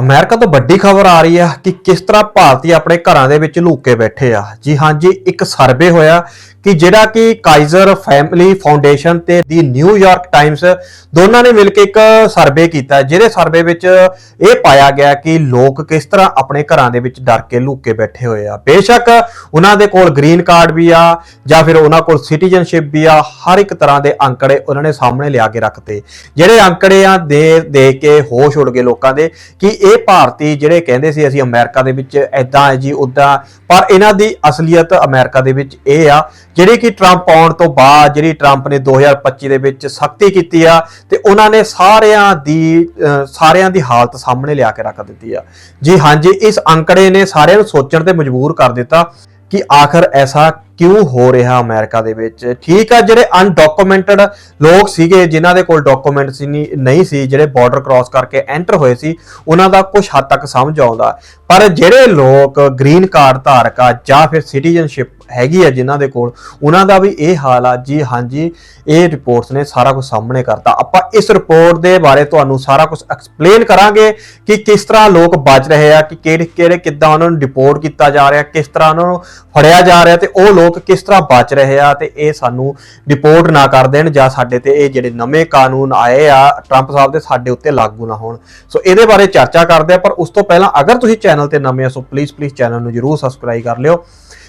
America ਤੋਂ ਵੱਡੀ ਖਬਰ ਆ ਰਹੀ ਆ ਕਿ ਕਿਸ ਤਰ੍ਹਾਂ ਭਾਰਤੀ ਆਪਣੇ ਘਰਾਂ ਦੇ ਵਿੱਚ ਲੁੱਕ ਕੇ ਬੈਠੇ ਆ। ਜੀ ਹਾਂ ਜੀ, ਇੱਕ ਸਰਵੇ ਹੋਇਆ ਕਿ ਜਿਹੜਾ ਕਿ ਕਾਈਜ਼ਰ ਫੈਮਿਲੀ ਫਾਊਂਡੇਸ਼ਨ ਤੇ ਦੀ ਨਿਊਯਾਰਕ ਟਾਈਮਸ ਦੋਨਾਂ ਨੇ ਮਿਲ ਕੇ ਇੱਕ ਸਰਵੇ ਕੀਤਾ। ਜਿਹਦੇ ਸਰਵੇ ਵਿੱਚ ਇਹ ਪਾਇਆ ਗਿਆ ਕਿ ਲੋਕ ਕਿਸ ਤਰ੍ਹਾਂ ਆਪਣੇ ਘਰਾਂ ਦੇ ਵਿੱਚ ਡਰ ਕੇ ਲੁੱਕ ਕੇ ਬੈਠੇ ਹੋਏ ਆ। ਬੇਸ਼ੱਕ ਉਹਨਾਂ ਦੇ ਕੋਲ ਗ੍ਰੀਨ ਕਾਰਡ ਵੀ ਆ ਜਾਂ ਫਿਰ ਉਹਨਾਂ ਕੋਲ ਸਿਟੀਜ਼ਨਸ਼ਿਪ ਵੀ ਆ, ਹਰ ਇੱਕ ਤਰ੍ਹਾਂ ਦੇ ਅੰਕੜੇ ਉਹਨਾਂ ਨੇ ਸਾਹਮਣੇ ਲਿਆ ਕੇ ਰੱਖਤੇ। ਜਿਹੜੇ ਅੰਕੜੇ ਆ, ਦੇ ਦੇ ਕੇ ਹੋਸ਼ ਉੱਡ ਗਏ ਲੋਕਾਂ ਦੇ ਕਿ ਇਹ ਭਾਰਤੀ ਜਿਹੜੇ ਕਹਿੰਦੇ ਸੀ ਅਸੀਂ ਅਮਰੀਕਾ ਦੇ ਵਿੱਚ ਐਦਾਂ ਹੈ ਜੀ ਉਦਾਂ ਪਰ ਇਹਨਾਂ ਦੀ ਅਸਲੀਅਤ ਅਮਰੀਕਾ ਦੇ ਵਿੱਚ ਇਹ ਆ, ਜਿਹੜੀ ਕਿ ਟਰੰਪ ਆਉਣ ਤੋਂ ਬਾਅਦ ਜਿਹੜੀ ਟਰੰਪ ਨੇ 2025 ਦੇ ਵਿੱਚ ਸਖਤੀ ਕੀਤੀ ਆ ਤੇ ਉਹਨਾਂ ਨੇ ਸਾਰਿਆਂ ਦੀ ਸਾਰਿਆਂ ਦੀ ਹਾਲਤ ਸਾਹਮਣੇ ਲਿਆ ਕੇ ਰੱਖ ਦਿੱਤੀ ਆ। ਜੀ ਹਾਂਜੀ, ਇਸ ਅੰਕੜੇ ਨੇ ਸਾਰਿਆਂ ਨੂੰ ਸੋਚਣ ਤੇ ਮਜਬੂਰ ਕਰ ਦਿੱਤਾ ਕਿ ਆਖਰ ਐਸਾ ਕਿਉਂ ਹੋ ਰਿਹਾ ਅਮਰੀਕਾ ਦੇ ਵਿੱਚ? ਠੀਕ ਆ, ਜਿਹੜੇ ਅਨਡਾਕੂਮੈਂਟਡ ਲੋਕ ਸੀਗੇ, ਜਿਨ੍ਹਾਂ ਦੇ ਕੋਲ ਡਾਕੂਮੈਂਟਸ ਨਹੀਂ ਸੀ, ਜਿਹੜੇ ਬਾਰਡਰ ਕ੍ਰਾਸ ਕਰਕੇ ਐਂਟਰ ਹੋਏ ਸੀ, ਉਹਨਾਂ ਦਾ ਕੁਝ ਹੱਦ ਤੱਕ ਸਮਝ ਆਉਂਦਾ। ਪਰ ਜਿਹੜੇ ਲੋਕ ਗ੍ਰੀਨ ਕਾਰਡ ਧਾਰਕ ਆ, ਜਾਂ ਫਿਰ ਸਿਟੀਜ਼ਨਸ਼ਿਪ ਹੈਗੀ ਆ ਜਿਨ੍ਹਾਂ ਦੇ ਕੋਲ, ਉਹਨਾਂ ਦਾ ਵੀ ਇਹ ਹਾਲ ਆ, ਜੀ ਹਾਂਜੀ, ਇਹ ਰਿਪੋਰਟਸ ਨੇ ਸਾਰਾ ਕੁਝ ਸਾਹਮਣੇ ਕਰਤਾ। ਆਪਾਂ ਇਸ ਰਿਪੋਰਟ ਦੇ ਬਾਰੇ ਤੁਹਾਨੂੰ ਸਾਰਾ ਕੁਝ ਐਕਸਪਲੇਨ ਕਰਾਂਗੇ ਕਿ ਕਿਸ ਤਰ੍ਹਾਂ ਲੋਕ ਬਚ ਰਹੇ ਆ, ਕਿ ਕਿਹੜੇ ਕਿਹੜੇ ਕਿੱਦਾਂ ਉਹਨਾਂ ਨੂੰ ਡਿਪੋਰਟ ਕੀਤਾ ਜਾ ਰਿਹਾ, ਕਿਸ ਤਰ੍ਹਾਂ ਉਹਨਾਂ ਨੂੰ ਫੜਿਆ ਜਾ ਰਿਹਾ, ਤੇ ਉਹ ਲੋਕ ਕਿਸ ਤਰ੍ਹਾਂ ਬਚ ਰਹੇ ਆ ਤੇ ਇਹ ਸਾਨੂੰ ਡਿਪੋਰਟ ਨਾ ਕਰ ਦੇਣ ਜਾਂ ਸਾਡੇ ਤੇ ਇਹ ਜਿਹੜੇ ਨਵੇਂ ਕਾਨੂੰਨ ਆਏ ਆ ਟਰੰਪ ਸਾਹਿਬ ਦੇ ਸਾਡੇ ਉੱਤੇ ਲਾਗੂ ਨਾ ਹੋਣ। ਸੋ ਇਹਦੇ ਬਾਰੇ ਚਰਚਾ ਕਰਦੇ ਆ, ਪਰ ਉਸ ਤੋਂ ਪਹਿਲਾਂ ਅਗਰ ਤੁਸੀਂ ਚੈਨਲ ਤੇ ਨਵੇਂ ਹੋ ਸੋ ਪਲੀਜ਼ ਪਲੀਜ਼ ਚੈਨਲ ਨੂੰ ਜਰੂਰ ਸਬਸਕ੍ਰਾਈਬ ਕਰ ਲਿਓ।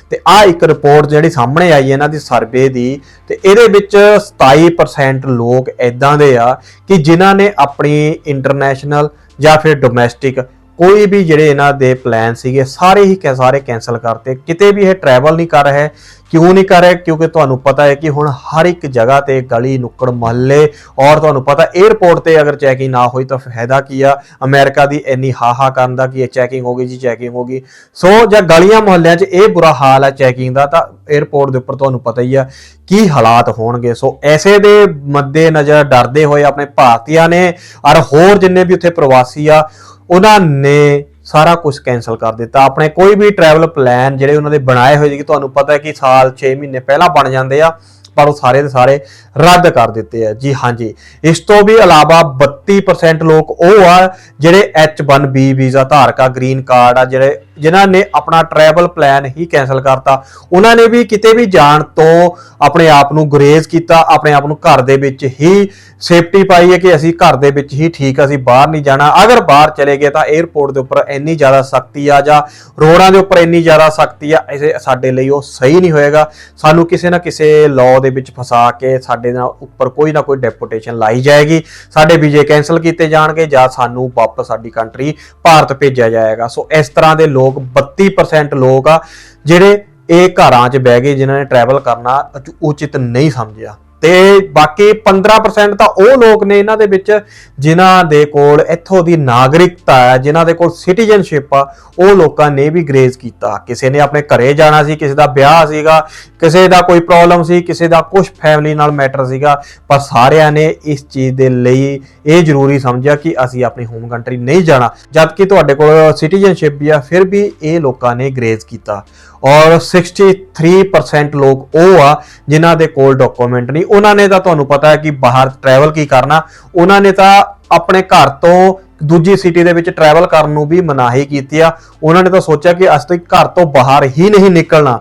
ਤੇ ਆ ਇੱਕ ਰਿਪੋਰਟ ਜਿਹੜੀ ਸਾਹਮਣੇ ਆਈ ਹੈ, ਇਹਨਾਂ ਦੀ ਸਰਵੇ ਦੀ, ਤੇ ਇਹਦੇ ਵਿੱਚ 27% ਲੋਕ ਐਦਾਂ ਦੇ ਆ ਕਿ ਜਿਨ੍ਹਾਂ ਨੇ ਆਪਣੀ ਇੰਟਰਨੈਸ਼ਨਲ ਜਾਂ ਫਿਰ ਡੋਮੈਸਟਿਕ ਕੋਈ ਵੀ ਜਿਹੜੇ ਇਹਨਾਂ ਦੇ ਪਲਾਨ ਸੀਗੇ, ਸਾਰੇ ਹੀ ਸਾਰੇ ਕੈਨਸਲ ਕਰਤੇ। ਕਿਤੇ ਵੀ ਇਹ ਟਰੈਵਲ ਨਹੀਂ ਕਰ ਰਹੇ, ਕਿਉਂ ਨਹੀਂ ਕਰ ਰਹੇ? ਕਿਉਂਕਿ ਤੁਹਾਨੂੰ ਪਤਾ ਹੈ ਕਿ ਹੁਣ ਹਰ ਇੱਕ ਜਗ੍ਹਾ ਤੇ ਗਲੀ ਨੁੱਕੜ ਮਹੱਲੇ, ਔਰ ਤੁਹਾਨੂੰ ਪਤਾ 에ਅਰਪੋਰਟ ਤੇ ਅਗਰ ਚੈਕਿੰਗ ਨਾ ਹੋਈ ਤਾਂ ਫਾਇਦਾ ਕੀ ਆ? ਅਮਰੀਕਾ ਦੀ ਇੰਨੀ ਹਾਹਾ ਕਰਨ ਦਾ ਕਿ ਇਹ ਚੈਕਿੰਗ ਹੋ ਗਈ ਜੀ ਚੈਕਿੰਗ ਹੋ ਗਈ। ਸੋ, ਜਾਂ ਗਲੀਆਂ ਮੁਹੱਲਿਆਂ 'ਚ ਇਹ ਬੁਰਾ ਹਾਲ ਆ ਚੈਕਿੰਗ ਦਾ, ਤਾਂ 에ਅਰਪੋਰਟ ਦੇ ਉੱਪਰ ਤੁਹਾਨੂੰ ਪਤਾ ਹੀ ਆ ਕੀ ਹਾਲਾਤ ਹੋਣਗੇ। ਸੋ, ਐਸੇ ਦੇ ਮੱਦੇ ਨਜ਼ਰ ਡਰਦੇ ਹੋਏ ਆਪਣੇ ਭਾਰਤੀਆਂ ਨੇ, ਔਰ ਹੋਰ ਜਿੰਨੇ ਵੀ ਉੱਥੇ ਪ੍ਰਵਾਸੀ ਆ ਉਹਨਾਂ ਨੇ ਸਾਰਾ ਕੁਝ ਕੈਨਸਲ ਕਰ ਦਿੱਤਾ। ਆਪਣੇ ਕੋਈ ਵੀ ਟਰੈਵਲ ਪਲਾਨ ਜਿਹੜੇ ਉਹਨਾਂ ਦੇ ਬਣਾਏ ਹੋਏ ਸੀ ਕਿ ਤੁਹਾਨੂੰ ਪਤਾ ਹੈ ਕਿ ਸਾਲ 6 ਮਹੀਨੇ ਪਹਿਲਾਂ ਬਣ ਜਾਂਦੇ ਆ। ਪਰ ਉਹ ਸਾਰੇ ਦੇ ਸਾਰੇ ਰੱਦ ਕਰ ਦਿੱਤੇ ਆ। ਜੀ ਹਾਂਜੀ ਇਸ ਤੋਂ ਵੀ ਇਲਾਵਾ 32% ਲੋਕ ਉਹ ਆ ਜਿਹੜੇ H1B ਵੀਜ਼ਾ ਧਾਰਕ ਆ ਗ੍ਰੀਨ ਕਾਰਡ ਆ, ਜਿਹੜੇ ਜਿਨ੍ਹਾਂ ਨੇ ਆਪਣਾ ਟਰੈਵਲ ਪਲਾਨ ਹੀ ਕੈਨਸਲ ਕਰਤਾ। ਉਹਨਾਂ ਨੇ ਵੀ ਕਿਤੇ ਵੀ ਜਾਣ ਤੋਂ ਆਪਣੇ ਆਪ ਨੂੰ ਗੁਰੇਜ਼ ਕੀਤਾ, ਆਪਣੇ ਆਪ ਨੂੰ ਘਰ ਦੇ ਵਿੱਚ ਹੀ ਸੇਫਟੀ ਪਾਈ ਹੈ ਕਿ ਅਸੀਂ ਘਰ ਦੇ ਵਿੱਚ ਹੀ ਠੀਕ ਅਸੀਂ ਬਾਹਰ ਨਹੀਂ ਜਾਣਾ। ਅਗਰ ਬਾਹਰ ਚਲੇ ਗਏ ਤਾਂ 에어ਪੋਰਟ ਦੇ ਉੱਪਰ ਇੰਨੀ ਜ਼ਿਆਦਾ ਸਖਤੀ ਆ ਜਾਂ ਰੋਡਾਂ ਦੇ ਉੱਪਰ ਇੰਨੀ ਜ਼ਿਆਦਾ ਸਖਤੀ ਆ ਸਾਡੇ ਲਈ ਉਹ ਸਹੀ ਨਹੀਂ ਹੋਏਗਾ। ਸਾਨੂੰ ਕਿਸੇ ਨਾ ਕਿਸੇ ਲਾਅ ਦੇ ਵਿੱਚ ਫਸਾ ਕੇ ਸਾਡੇ ਨਾਲ ਉੱਪਰ ਕੋਈ ਨਾ ਕੋਈ ਡੈਪੂਟੇਸ਼ਨ ਲਾਈ ਜਾਏਗੀ। ਸਾਡੇ ਵੀਜ਼ੇ ਕੈਨਸਲ ਕੀਤੇ ਜਾਣਗੇ ਜਾਂ ਸਾਨੂੰ ਵਾਪਸ ਸਾਡੀ ਕੰਟਰੀ ਭਾਰਤ ਭੇਜਿਆ ਜਾਏਗਾ। ਸੋ ਇਸ ਤਰ੍ਹਾਂ ਦੇ ਲੋਕ 32% ਲੋਕ ਆ, ਜਿਹੜੇ ਇਹ ਘਰਾਂ 'ਚ ਬਹਿ ਗਏ, ਜਿਨ੍ਹਾਂ ਨੇ ਟਰੈਵਲ ਕਰਨਾ ਉਚਿਤ ਨਹੀਂ ਸਮਝਿਆ। ਤੇ ਬਾਕੀ 15% ਤਾਂ ਉਹ ਲੋਕ ਨੇ ਇਹਨਾਂ ਦੇ ਵਿੱਚ ਜਿਨ੍ਹਾਂ ਦੇ ਕੋਲ ਇੱਥੋਂ ਦੀ ਨਾਗਰਿਕਤਾ ਹੈ, ਜਿਨ੍ਹਾਂ ਦੇ ਕੋਲ ਸਿਟੀਜ਼ਨਸ਼ਿਪ ਆ, ਉਹ ਲੋਕਾਂ ਨੇ ਵੀ ਗ੍ਰੇਜ਼ ਕੀਤਾ। ਕਿਸੇ ਨੇ ਆਪਣੇ ਘਰੇ ਜਾਣਾ ਸੀ, ਕਿਸੇ ਦਾ ਵਿਆਹ ਸੀਗਾ, ਕਿਸੇ ਦਾ ਕੋਈ ਪ੍ਰੋਬਲਮ ਸੀ, ਕਿਸੇ ਦਾ ਕੁਝ ਫੈਮਿਲੀ ਨਾਲ ਮੈਟਰ ਸੀਗਾ, ਪਰ ਸਾਰਿਆਂ ਨੇ ਇਸ ਚੀਜ਼ ਦੇ ਲਈ ਇਹ ਜ਼ਰੂਰੀ ਸਮਝਿਆ ਕਿ ਅਸੀਂ ਆਪਣੀ ਹੋਮ ਕੰਟਰੀ ਨਹੀਂ ਜਾਣਾ ਜਦ ਕਿ ਤੁਹਾਡੇ ਕੋਲ ਸਿਟੀਜ਼ਨਸ਼ਿਪ ਵੀ ਆ, ਫਿਰ ਵੀ ਇਹ ਲੋਕਾਂ ਨੇ ਗ੍ਰੇਜ਼ ਕੀਤਾ। ਔਰ 63% ਲੋਕ ਉਹ ਆ, ਜਿਨ੍ਹਾਂ ਦੇ ਕੋਲ ਡਾਕੂਮੈਂਟ ਨਹੀਂ ਉਹਨਾਂ ਨੇ ਤਾਂ ਤੁਹਾਨੂੰ ਪਤਾ ਹੈ ਕਿ ਬਾਹਰ ਟਰੈਵਲ ਕੀ ਕਰਨਾ, ਉਹਨਾਂ ਨੇ ਤਾਂ ਆਪਣੇ ਘਰ ਤੋਂ ਦੂਜੀ ਸਿਟੀ ਦੇ ਵਿੱਚ ਟਰੈਵਲ ਕਰਨ ਨੂੰ ਵੀ ਮਨਾਹੀ ਕੀਤੀ ਆ। ਉਹਨਾਂ ਨੇ ਤਾਂ ਸੋਚਿਆ ਕਿ ਅਸੀਂ ਤਾਂ ਘਰ ਤੋਂ ਬਾਹਰ ਹੀ ਨਹੀਂ ਨਿਕਲਣਾ।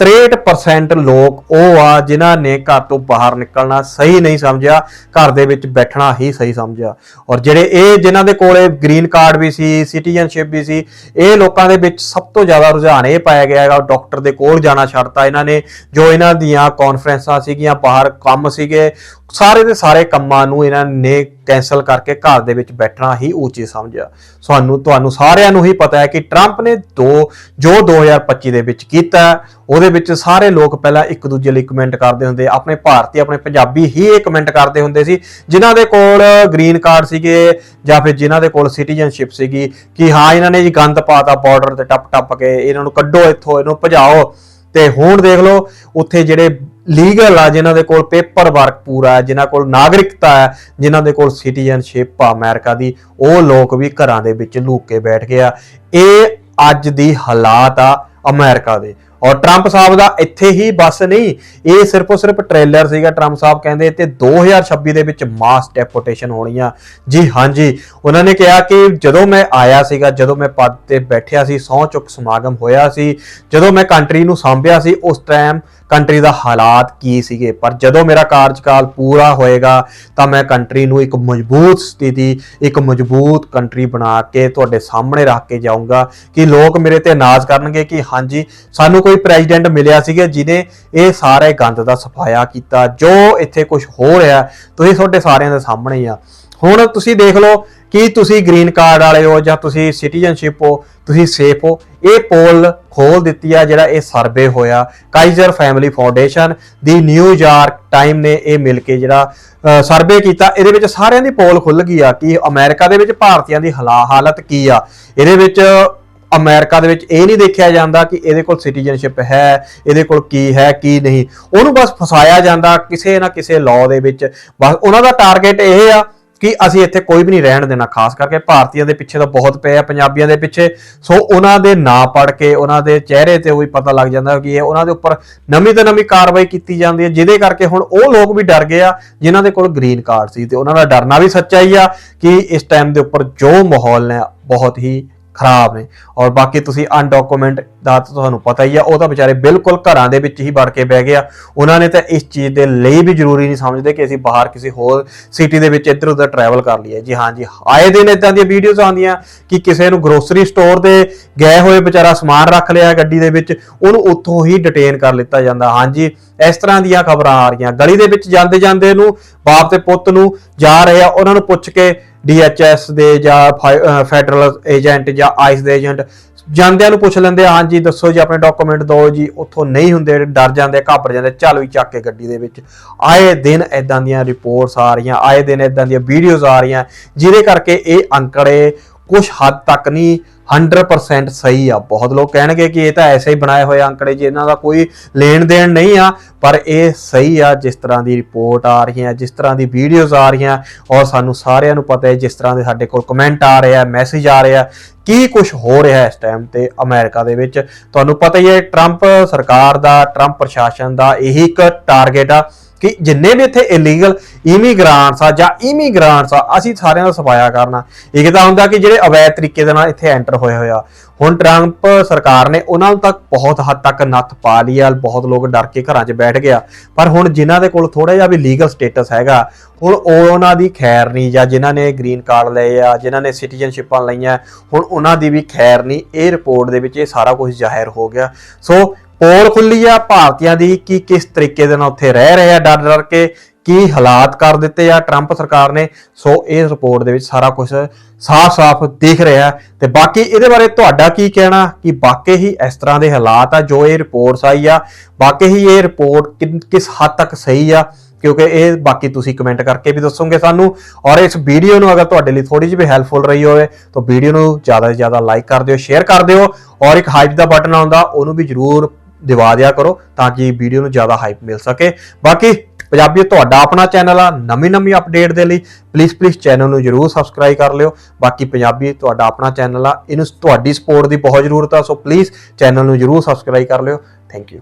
63% ਲੋਕ ਉਹ ਆ ਜਿਨ੍ਹਾਂ ਨੇ ਘਰ ਤੋਂ ਬਾਹਰ ਨਿਕਲਣਾ ਸਹੀ ਨਹੀਂ ਸਮਝਿਆ, ਘਰ ਦੇ ਵਿੱਚ ਬੈਠਣਾ ਹੀ ਸਹੀ ਸਮਝਿਆ। ਔਰ ਜਿਹੜੇ ਇਹ ਜਿਨ੍ਹਾਂ ਦੇ ਕੋਲੇ ਗ੍ਰੀਨ ਕਾਰਡ ਵੀ ਸੀ ਸਿਟੀਜ਼ਨਸ਼ਿਪ ਵੀ ਸੀ, ਇਹ ਲੋਕਾਂ ਦੇ ਵਿੱਚ ਸਭ ਤੋਂ ਜ਼ਿਆਦਾ ਰੁਝਾਨ ਇਹ ਪਾਇਆ ਗਿਆ ਹੈਗਾ ਡਾਕਟਰ ਦੇ ਕੋਲ ਜਾਣਾ ਛੱਡਤਾ ਇਹਨਾਂ ਨੇ, ਜੋ ਇਹਨਾਂ ਦੀਆਂ ਕਾਨਫਰੰਸਾਂ ਸੀਗੀਆਂ, ਬਾਹਰ ਕੰਮ ਸੀਗੇ ਸਾਰੇ ਦੇ ਸਾਰੇ ਕੰਮਾਂ ਨੂੰ ਇਹਨਾਂ ਨੇ ਕੈਨਸਲ ਕਰਕੇ ਘਰ ਦੇ ਵਿੱਚ ਬੈਠਣਾ ਹੀ ਉੱਚੀ ਸਮਝਿਆ ਸਾਨੂੰ, ਤੁਹਾਨੂੰ ਸਾਰਿਆਂ ਨੂੰ ਹੀ ਪਤਾ ਹੈ ਕਿ ਟਰੰਪ ਨੇ ਦੋ, ਜੋ 2025 ਦੇ ਵਿੱਚ ਕੀਤਾ, ਉਹਦੇ ਵਿੱਚ ਸਾਰੇ ਲੋਕ ਪਹਿਲਾਂ ਇੱਕ ਦੂਜੇ ਲਈ ਕਮੈਂਟ ਕਰਦੇ ਹੁੰਦੇ, ਆਪਣੇ ਭਾਰਤੀ, ਆਪਣੇ ਪੰਜਾਬੀ ਹੀ ਇਹ ਕਮੈਂਟ ਕਰਦੇ ਹੁੰਦੇ ਸੀ, ਜਿਨ੍ਹਾਂ ਦੇ ਕੋਲ ਗ੍ਰੀਨ ਕਾਰਡ ਸੀਗੇ ਜਾਂ ਫਿਰ ਜਿਨ੍ਹਾਂ ਦੇ ਕੋਲ ਸਿਟੀਜ਼ਨਸ਼ਿਪ ਸੀਗੀ, ਕਿ ਹਾਂ, ਇਹਨਾਂ ਨੇ ਜੀ ਗੰਦ ਪਾਤਾ ਬਾਰਡਰ ਤੇ ਟੱਪ ਟੱਪ ਕੇ, ਇਹਨਾਂ ਨੂੰ ਕੱਢੋ ਇੱਥੋਂ, ਇਹਨੂੰ ਭਜਾਓ। ਤੇ ਹੁਣ ਦੇਖ ਲਓ, ਉੱਥੇ ਜਿਹੜੇ ਲੀਗਲ ਆ, ਜਿਨ੍ਹਾਂ ਦੇ ਕੋਲ ਪੇਪਰ ਵਰਕ ਪੂਰਾ ਹੈ, ਜਿਨ੍ਹਾਂ ਕੋਲ ਨਾਗਰਿਕਤਾ ਹੈ, ਜਿਨ੍ਹਾਂ ਦੇ ਕੋਲ ਸਿਟੀਜ਼ਨਸ਼ਿਪ ਆ ਅਮਰੀਕਾ ਦੀ, ਉਹ ਲੋਕ ਵੀ ਘਰਾਂ ਦੇ ਵਿੱਚ ਲੁੱਕ ਕੇ ਬੈਠ ਗਏ ਆ। ਇਹ ਅੱਜ ਦੀ ਹਾਲਾਤ ਆ ਅਮਰੀਕਾ ਦੇ। ਔਰ ਟਰੰਪ ਸਾਹਿਬ ਦਾ ਇੱਥੇ ਹੀ ਬਸ ਨਹੀਂ, ਇਹ ਸਿਰਫ ਸਿਰਫ ਟ੍ਰੇਲਰ ਸੀਗਾ, ਟਰੰਪ ਸਾਹਿਬ ਕਹਿੰਦੇ ਤੇ 2026 ਦੇ ਵਿੱਚ ਮਾਸ ਡੈਪੋਟੇਸ਼ਨ ਆ। ਜੀ ਹਾਂਜੀ ਉਹਨਾਂ ਨੇ ਕਿਹਾ ਕਿ ਜਦੋਂ ਮੈਂ ਆਇਆ ਸੀਗਾ, ਜਦੋਂ ਮੈਂ ਪਦ ਤੇ ਬੈਠਿਆ ਸੀ, ਸਹੁੰ ਚੁੱਕ ਸਮਾਗਮ ਹੋਇਆ ਸੀ, ਜਦੋਂ ਮੈਂ ਕੰਟਰੀ ਨੂੰ ਸੰਭਿਆ ਸੀ, ਉਸ ਟਾਈਮ ਕੰਟਰੀ ਦਾ ਹਾਲਾਤ ਕੀ ਸੀਗੇ? ਪਰ ਜਦੋਂ ਮੇਰਾ ਕਾਰਜਕਾਲ ਪੂਰਾ ਹੋਏਗਾ, ਤਾਂ ਮੈਂ ਕੰਟਰੀ ਨੂੰ ਇੱਕ ਮਜ਼ਬੂਤ ਸਥਿਤੀ, ਇੱਕ ਮਜ਼ਬੂਤ ਕੰਟਰੀ ਬਣਾ ਕੇ ਤੁਹਾਡੇ ਸਾਹਮਣੇ ਰੱਖ ਕੇ ਜਾਊਂਗਾ ਕਿ ਲੋਕ ਮੇਰੇ ਤੇ ਨਾਜ਼ ਕਰਨਗੇ ਕਿ ਹਾਂਜੀ, ਸਾਨੂੰ ਕੋਈ ਪ੍ਰੈਜ਼ੀਡੈਂਟ ਮਿਲਿਆ ਸੀਗਾ ਜਿਨੇ ਇਹ ਸਾਰੇ ਗੰਦ ਦਾ ਸਫਾਇਆ ਕੀਤਾ, ਜੋ ਇੱਥੇ ਕੁਝ ਹੋ ਰਿਹਾ, ਤੁਸੀਂ ਤੁਹਾਡੇ ਸਾਰਿਆਂ ਦੇ ਸਾਹਮਣੇ ਹੀ ਆ। ਹੁਣ ਤੁਸੀਂ ਦੇਖ ਲਓ ਕਿ ਤੁਸੀਂ ਗ੍ਰੀਨ ਕਾਰਡ ਵਾਲੇ ਹੋ ਜਾਂ ਤੁਸੀਂ ਸਿਟੀਜ਼ਨਸ਼ਿਪ ਹੋ, ਤੁਸੀਂ ਸੇਫ ਹੋ। ਇਹ ਪੋਲ ਖੋਲ ਦਿੱਤੀ ਆ ਜਿਹੜਾ ਇਹ ਸਰਵੇ ਹੋਇਆ। ਕਾਈਜ਼ਰ ਫੈਮਿਲੀ ਫਾਊਂਡੇਸ਼ਨ ਦੀ ਨਿਊਯਾਰਕ ਟਾਈਮ ਨੇ ਇਹ ਮਿਲ ਕੇ ਜਿਹੜਾ ਸਰਵੇ ਕੀਤਾ। ਇਹਦੇ ਵਿੱਚ ਸਾਰਿਆਂ ਦੀ ਪੋਲ ਖੁੱਲ ਗਈ ਆ ਕਿ ਅਮਰੀਕਾ ਦੇ ਵਿੱਚ ਭਾਰਤੀਆਂ ਦੀ ਹਲਾ- ਹਾਲਤ ਕੀ ਆ। ਇਹਦੇ ਵਿੱਚ ਅਮਰੀਕਾ ਦੇ ਵਿੱਚ ਇਹ ਨਹੀਂ ਦੇਖਿਆ ਜਾਂਦਾ ਕਿ ਇਹਦੇ ਕੋਲ ਸਿਟੀਜ਼ਨਸ਼ਿਪ ਹੈ, ਇਹਦੇ ਕੋਲ ਕੀ ਹੈ, ਕੀ ਨਹੀਂ। ਉਹਨੂੰ ਬਸ ਫਸਾਇਆ ਜਾਂਦਾ ਕਿਸੇ ਨਾ ਕਿਸੇ ਲਾਅ ਦੇ ਵਿੱਚ। ਬਸ ਉਹਨਾਂ ਦਾ ਟਾਰਗੇਟ ਇਹ ਆ ਕਿ ਅਸੀਂ ਇੱਥੇ ਕੋਈ ਵੀ ਨਹੀਂ ਰਹਿਣ ਦੇਣਾ, ਖਾਸ ਕਰਕੇ ਭਾਰਤੀਆਂ ਦੇ ਪਿੱਛੇ ਤਾਂ ਬਹੁਤ ਪਏ ਆ, ਪੰਜਾਬੀਆਂ ਦੇ ਪਿੱਛੇ। ਸੋ ਉਹਨਾਂ ਦੇ ਨਾਂ ਪੜ ਕੇ, ਉਹਨਾਂ ਦੇ ਚਿਹਰੇ ਤੇ ਵੀ ਪਤਾ ਲੱਗ ਜਾਂਦਾ ਕਿ ਇਹ ਉਹਨਾਂ ਦੇ ਉੱਪਰ ਨਵੀਂ ਤੋਂ ਨਵੀਂ ਕਾਰਵਾਈ ਕੀਤੀ ਜਾਂਦੀ ਹੈ, ਜਿਹਦੇ ਕਰਕੇ ਹੁਣ ਉਹ ਲੋਕ ਵੀ ਡਰ ਗਏ ਆ, ਜਿਨ੍ਹਾਂ ਦੇ ਕੋਲ ਗ੍ਰੀਨ ਕਾਰਡ ਸੀ। ਤੇ ਉਹਨਾਂ ਦਾ ਡਰਨਾ ਵੀ ਸੱਚਾਈ ਆ ਕਿ ਇਸ ਟਾਈਮ ਦੇ ਉੱਪਰ ਜੋ ਮਾਹੌਲ ਨੇ, ਬਹੁਤ ਹੀ ਖਰਾਬ ਨੇ। ਔਰ ਬਾਕੀ ਤੁਸੀਂ ਅਨਡਾਕੂਮੈਂਟ ਦਾ ਤਾਂ ਤੁਹਾਨੂੰ ਪਤਾ ਹੀ ਆ, ਉਹ ਤਾਂ ਵਿਚਾਰੇ ਬਿਲਕੁਲ ਘਰਾਂ ਦੇ ਵਿੱਚ ਹੀ ਵੜ ਕੇ ਬਹਿ ਗਿਆ ਉਹਨਾਂ ਨੇ ਤਾਂ ਇਸ ਚੀਜ਼ ਦੇ ਲਈ ਵੀ ਜ਼ਰੂਰੀ ਨਹੀਂ ਸਮਝਦੇ ਕਿ ਅਸੀਂ ਬਾਹਰ ਕਿਸੇ ਹੋਰ ਸਿਟੀ ਦੇ ਵਿੱਚ ਇੱਧਰ ਉੱਧਰ ਟਰੈਵਲ ਕਰ ਲਈਏ। ਜੀ ਹਾਂ ਜੀ, ਆਏ ਦਿਨ ਇਦਾਂ ਦੀਆਂ ਵੀਡੀਓਜ਼ ਆਉਂਦੀਆਂ ਕਿ ਕਿਸੇ ਨੂੰ ਗਰੋਸਰੀ ਸਟੋਰ ਦੇ ਗਏ ਹੋਏ ਵਿਚਾਰਾ ਸਮਾਨ ਰੱਖ ਲਿਆ ਗੱਡੀ ਦੇ ਵਿੱਚ, ਉਹਨੂੰ ਉੱਥੋਂ ਹੀ ਡਿਟੇਨ ਕਰ ਲਿੱਤਾ ਜਾਂਦਾ। ਹਾਂਜੀ ਇਸ ਤਰ੍ਹਾਂ ਦੀਆਂ ਖਬਰਾਂ ਆ ਰਹੀਆਂ। ਗਲੀ ਦੇ ਵਿੱਚ ਜਾਂਦੇ ਜਾਂਦੇ ਨੂੰ, ਬਾਪ ਤੇ ਪੁੱਤ ਨੂੰ ਜਾ ਰਹੇ ਆ, ਉਹਨਾਂ ਨੂੰ ਪੁੱਛ ਕੇ ਡੀਐਚਐਸ ਦੇ ਜਾਂ ਫੈਡਰਲ ਏਜੰਟ ਜਾਂ ਆਈਸ ਦੇ ਏਜੰਟ। ਜਾਂਦਿਆਂ ਨੂੰ ਪੁੱਛ ਲੈਂਦੇ ਆ ਹਾਂਜੀ ਦੱਸੋ ਜੀ, ਆਪਣੇ ਡਾਕੂਮੈਂਟ ਦਿਓ ਜੀ, ਉੱਥੋਂ ਨਹੀਂ ਹੁੰਦੇ, ਡਰ ਜਾਂਦੇ, ਘਾਬਰ ਜਾਂਦੇ, ਚੱਲ ਵੀ ਚੱਕ ਕੇ ਗੱਡੀ ਦੇ ਵਿੱਚ। ਆਏ ਦਿਨ ਐਦਾਂ ਦੀਆਂ ਰਿਪੋਰਟਸ ਆ ਰਹੀਆਂ, ਆਏ ਦਿਨ ਐਦਾਂ ਦੀਆਂ ਵੀਡੀਓਜ਼ ਆ ਰਹੀਆਂ, ਜਿਹਦੇ ਕਰਕੇ ਇਹ ਅੰਕੜੇ ਕੁਝ ਹੱਦ ਤੱਕ ਨਹੀਂ 100% ਸਹੀ ਆ। ਬਹੁਤ ਲੋਕ ਕਹਿਣਗੇ ਕਿ ਇਹ ਤਾਂ ਐਸੇ ਹੀ ਬਣਾਏ ਹੋਏ ਅੰਕੜੇ, ਜੀ ਇਹਨਾਂ ਦਾ ਕੋਈ ਲੈਣ ਦੇਣ ਨਹੀਂ ਆ, ਪਰ ਇਹ ਸਹੀ ਆ, ਜਿਸ ਤਰ੍ਹਾਂ ਦੀ ਰਿਪੋਰਟ ਆ ਰਹੀ ਹੈ ਜਿਸ ਤਰ੍ਹਾਂ ਦੀ ਵੀਡੀਓਜ਼ ਆ ਰਹੀਆਂ, ਔਰ ਸਾਨੂੰ ਸਾਰਿਆਂ ਨੂੰ ਪਤਾ ਹੈ ਜਿਸ ਤਰ੍ਹਾਂ ਦੇ ਸਾਡੇ ਕੋਲ ਕਮੈਂਟ ਆ ਰਿਹਾ ਮੈਸੇਜ ਆ ਰਿਹਾ, ਕੀ ਕੁਝ ਹੋ ਰਿਹਾ ਇਸ ਟਾਈਮ ਤੇ ਅਮਰੀਕਾ ਦੇ ਵਿੱਚ। ਤੁਹਾਨੂੰ ਪਤਾ ਹੀ ਹੈ ਟਰੰਪ ਸਰਕਾਰ ਦਾ ਟਰੰਪ ਪ੍ਰਸ਼ਾਸਨ ਦਾ ਇਹੀ ਇੱਕ ਟਾਰਗੇਟ ਆ। ਕਿ ਜਿੰਨੇ ਵੀ ਇੱਥੇ ਇਲੀਗਲ ਇਮੀਗ੍ਰਾਂਟਸ ਆ ਜਾਂ ਇਮੀਗ੍ਰਾਂਟਸ ਆ, ਅਸੀਂ ਸਾਰਿਆਂ ਦਾ ਸਫਾਇਆ ਕਰਨਾ। ਇੱਕ ਤਾਂ ਹੁੰਦਾ ਕਿ ਜਿਹੜੇ ਅਵੈਧ ਤਰੀਕੇ ਦੇ ਨਾਲ ਇੱਥੇ ਐਂਟਰ ਹੋਏ ਹੋਏ ਆ। ਹੁਣ ਟਰੰਪ ਸਰਕਾਰ ਨੇ ਉਹਨਾਂ ਨੂੰ ਤੱਕ ਬਹੁਤ ਹੱਦ ਤੱਕ ਨੱਥ ਪਾ ਲਈ ਆ, ਬਹੁਤ ਲੋਕ ਡਰ ਕੇ ਘਰਾਂ 'ਚ ਬੈਠ ਗਿਆ ਪਰ ਹੁਣ ਜਿਨ੍ਹਾਂ ਦੇ ਕੋਲ ਥੋੜਾ ਜਿਹਾ ਵੀ ਲੀਗਲ ਸਟੇਟਸ ਹੈਗਾ, ਹੁਣ ਉਹ ਉਹਨਾਂ ਦੀ ਖੈਰ ਨਹੀਂ ਜਾਂ ਜਿਨ੍ਹਾਂ ਨੇ ਗ੍ਰੀਨ ਕਾਰਡ ਲਏ ਆ, ਜਿਨ੍ਹਾਂ ਨੇ ਸਿਟੀਜ਼ਨਸ਼ਿਪਾਂ ਲਈਆਂ, ਹੁਣ ਉਹਨਾਂ ਦੀ ਵੀ ਖੈਰ ਨਹੀਂ। ਇਹ ਰਿਪੋਰਟ ਦੇ ਵਿੱਚ ਇਹ ਸਾਰਾ ਕੁਝ ਜ਼ਾਹਿਰ ਹੋ ਗਿਆ। ਸੋ ਪੋਲ ਖੁੱਲੀ ਆ, ਭਾਰਤੀਆਂ ਦੀ ਕਿ ਕਿਸ ਤਰੀਕੇ ਦੇ ਨਾਲ ਉੱਥੇ ਰਹਿ ਰਹੇ ਆ, ਡਰ ਡਰ ਕੇ ਕੀ ਹਾਲਾਤ ਕਰ ਦਿੱਤੇ ਆ ਟਰੰਪ ਸਰਕਾਰ ਨੇ। ਸੋ ਇਹ ਰਿਪੋਰਟ ਦੇ ਵਿੱਚ ਸਾਰਾ ਕੁਝ ਸਾਫ਼-ਸਾਫ਼ ਦਿਖ ਰਿਹਾ ਹੈ। ਤੇ ਬਾਕੀ ਇਹਦੇ ਬਾਰੇ ਤੁਹਾਡਾ ਕੀ ਕਹਿਣਾ? ਕਿ ਵਾਕਈ ਹੀ ਇਸ ਤਰ੍ਹਾਂ ਦੇ ਹਾਲਾਤ ਆ ਜੋ ਇਹ ਰਿਪੋਰਟਸ ਆਈ ਆ? ਵਾਕਈ ਹੀ ਇਹ ਰਿਪੋਰਟ ਕਿਸ ਹੱਦ ਤੱਕ ਸਹੀ ਆ? ਕਿਉਂਕਿ ਇਹ ਬਾਕੀ ਤੁਸੀਂ ਕਮੈਂਟ ਕਰਕੇ ਵੀ ਦੱਸੋਗੇ ਸਾਨੂੰ। ਔਰ ਇਸ ਵੀਡੀਓ ਨੂੰ ਅਗਰ ਤੁਹਾਡੇ ਲਈ ਥੋੜੀ ਜਿਹੀ ਵੀ ਹੈਲਪਫੁਲ ਰਹੀ ਹੋਵੇ, ਤਾਂ ਵੀਡੀਓ ਨੂੰ ਜ਼ਿਆਦਾ ਤੋਂ ਜ਼ਿਆਦਾ ਲਾਈਕ ਕਰ ਦਿਓ ਸ਼ੇਅਰ ਕਰ ਦਿਓ। ਔਰ ਇੱਕ ਹਾਈਪ ਦਾ ਬਟਨ ਆਉਂਦਾ, ਉਹਨੂੰ ਵੀ ਜਰੂਰ ਦਿਵਾ ਦਿਆ ਕਰੋ ਤਾਂ ਕਿ ਵੀਡੀਓ ਨੂੰ ਜ਼ਿਆਦਾ ਹਾਈਪ ਮਿਲ ਸਕੇ। ਬਾਕੀ ਪੰਜਾਬੀ ਤੁਹਾਡਾ ਆਪਣਾ ਚੈਨਲ ਆ, ਨਵੀਂ ਨਵੀਂ ਅਪਡੇਟ ਦੇ ਲਈ ਪਲੀਜ਼ ਪਲੀਜ਼ ਚੈਨਲ ਨੂੰ ਜਰੂਰ ਸਬਸਕ੍ਰਾਈਬ ਕਰ ਲਿਓ। ਬਾਕੀ ਪੰਜਾਬੀ ਤੁਹਾਡਾ ਆਪਣਾ ਚੈਨਲ ਆ, ਇਹਨੂੰ ਤੁਹਾਡੀ ਸਪੋਰਟ ਦੀ ਬਹੁਤ ਜ਼ਰੂਰਤ ਆ ਸੋ ਪਲੀਜ਼ ਚੈਨਲ ਨੂੰ ਜਰੂਰ ਸਬਸਕ੍ਰਾਈਬ ਕਰ ਲਿਓ। Thank you